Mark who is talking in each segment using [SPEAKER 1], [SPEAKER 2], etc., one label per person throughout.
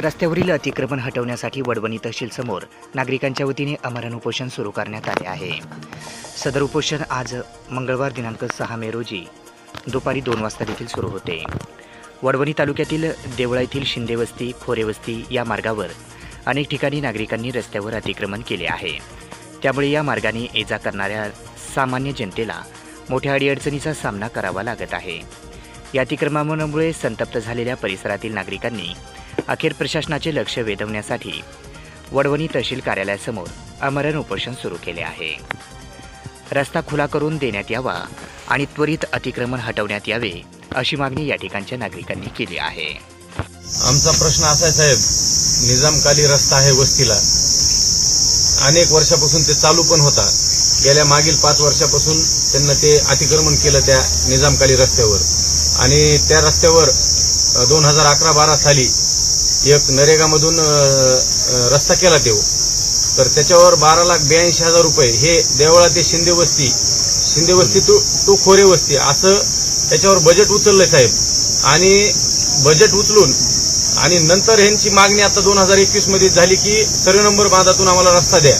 [SPEAKER 1] रस्त्यावरील अतिक्रमण हटवण्यासाठी वडवणी तहसील समोर नागरिकांच्या वतीने अमरण उपोषण सुरू करण्यात आले आहे. सदर उपोषण आज मंगळवार दिनांक सहा मे रोजी दुपारी दोन वाजता देखील सुरू होते. वडवणी तालुक्यातील देवळा येथील शिंदेवस्ती खोरेवस्ती या मार्गावर अनेक ठिकाणी नागरिकांनी रस्त्यावर अतिक्रमण केले आहे. त्यामुळे या मार्गाने ये जा करणाऱ्या सामान्य जनतेला मोठ्या अडीअडचणीचा सामना करावा लागत आहे. या अतिक्रमणामुळे संतप्त झालेल्या परिसरातील नागरिकांनी अखेर प्रशासनाचे लक्ष वेधवण्यासाठी वडवणी तहसील कार्यालयासमोर अमरण उपोषण सुरू केले आहे. रस्ता खुला करून देण्यात यावा आणि त्वरित अतिक्रमण हटवण्यात यावे अशी मागणी या ठिकाणच्या नागरिकांनी केली आहे.
[SPEAKER 2] आमचा प्रश्न असा आहे साहेब निजामकाली रस्ता आहे वस्तीला. अनेक वर्षापासून ते चालू पण होता. गेल्या मागील पाच वर्षापासून त्यांना ते अतिक्रमण केलं त्या निजामकाली रस्त्यावर. आणि त्या रस्त्यावर दोन हजार अकरा बारा साली एक नरेगामधून रस्ता केला तो. तर त्याच्यावर बारा लाख ब्याऐंशी हजार रुपये हे देवळा ते शिंदे वस्ती. शिंदे वस्ती टू टू खोरे वस्ती. असं त्याच्यावर बजेट उचललंय साहेब. आणि बजेट उचलून आणि नंतर ह्यांची मागणी आता दोन हजार एकवीसमध्ये झाली की सर्व नंबर बांधातून आम्हाला रस्ता द्या.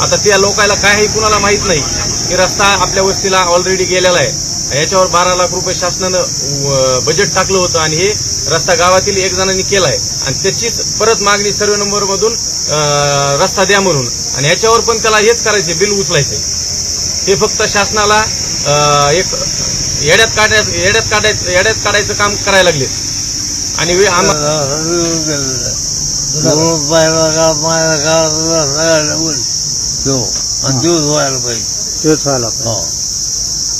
[SPEAKER 2] आता त्या लोकांना काही कुणाला माहीत नाही की रस्ता आपल्या वस्तीला ऑलरेडी गेलेला आहे याच्यावर बारा लाख रुपये शासनानं बजेट टाकलं होतं आणि हे रस्ता गावातील एक जणांनी केलाय आणि त्याचीच परत मागणी सर्व नंबर मधून रस्ता द्या म्हणून आणि याच्यावर पण त्याला हेच करायचे बिल उचलायचे हे फक्त शासनाला एक येड्यात काढायचं येड्यात काढायचं येड्यात काढायचं काम करायला लागले आणि आम-
[SPEAKER 3] दिवस व्हायला पाहिजे.
[SPEAKER 4] तेच व्हायला पाहिजे.
[SPEAKER 3] हो.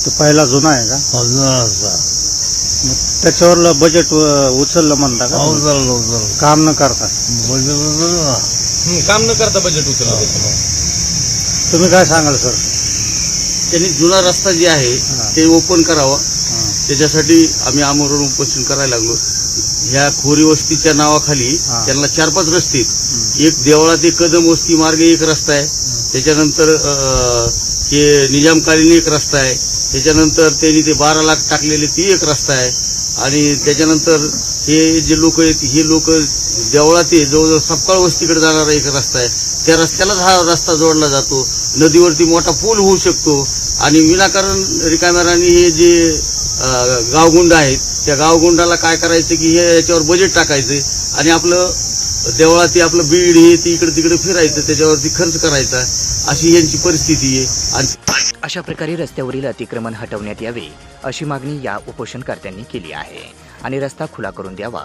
[SPEAKER 4] तो पहिला जुना आहे का?
[SPEAKER 3] जुना रस्ता
[SPEAKER 4] मग त्याच्यावर बजेट उचललं म्हणता का
[SPEAKER 3] उचललं उचललं.
[SPEAKER 4] काम न करता.
[SPEAKER 3] म्हणजे उचललं ना.
[SPEAKER 2] हं, काम न करता बजेट उचललं. त्याच्यामुळे.
[SPEAKER 4] तुम्ही काय सांगाल सर?
[SPEAKER 5] त्यांनी जुना रस्ता जे आहे
[SPEAKER 4] हा.
[SPEAKER 5] ते ओपन करावा. त्याच्यासाठी आम्ही आमरण उपोषण करायला लागलो. ह्या खोरी वस्तीच्या नावाखाली
[SPEAKER 4] हा.
[SPEAKER 5] त्यांना चार पाच रस्ते आहेत. एक देवळा ते कदम वस्ती मार्ग एक रस्ता आहे. त्याच्यानंतर हे निजामकालीन एक रस्ता आहे. त्याच्यानंतर त्यांनी ते बारा लाख टाकलेले ती एक रस्ता आहे. आणि त्याच्यानंतर हे जे लोक आहेत हे लोक देवळा ते जवळजवळ सपकाळ वस्तीकडे जाणारा एक रस्ता आहे. त्या रस्त्यालाच हा रस्ता जोडला जातो. नदीवरती मोठा पूल होऊ शकतो. आणि विनाकारण रिकाम्यारांनी हे जे गावगुंड आहेत त्या गावगुंडाला काय करायचं की हे याच्यावर बजेट टाकायचं. आणि आपलं देवळात ते आपलं बीड हे ते इकडे तिकडे फिरायचं त्याच्यावरती खर्च करायचा. अशी यांची परिस्थिती आहे. आणि
[SPEAKER 1] अशा प्रकारे रस्त्यावरील अतिक्रमण हटवण्यात यावे अशी मागणी या उपोषणकर्त्यांनी केली आहे. आणि रस्ता खुला करून द्यावा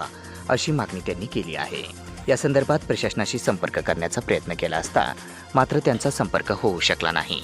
[SPEAKER 1] अशी मागणी त्यांनी केली आहे. या संदर्भात प्रशासनाशी संपर्क करण्याचा प्रयत्न केला असता मात्र त्यांचा संपर्क होऊ शकला नाही.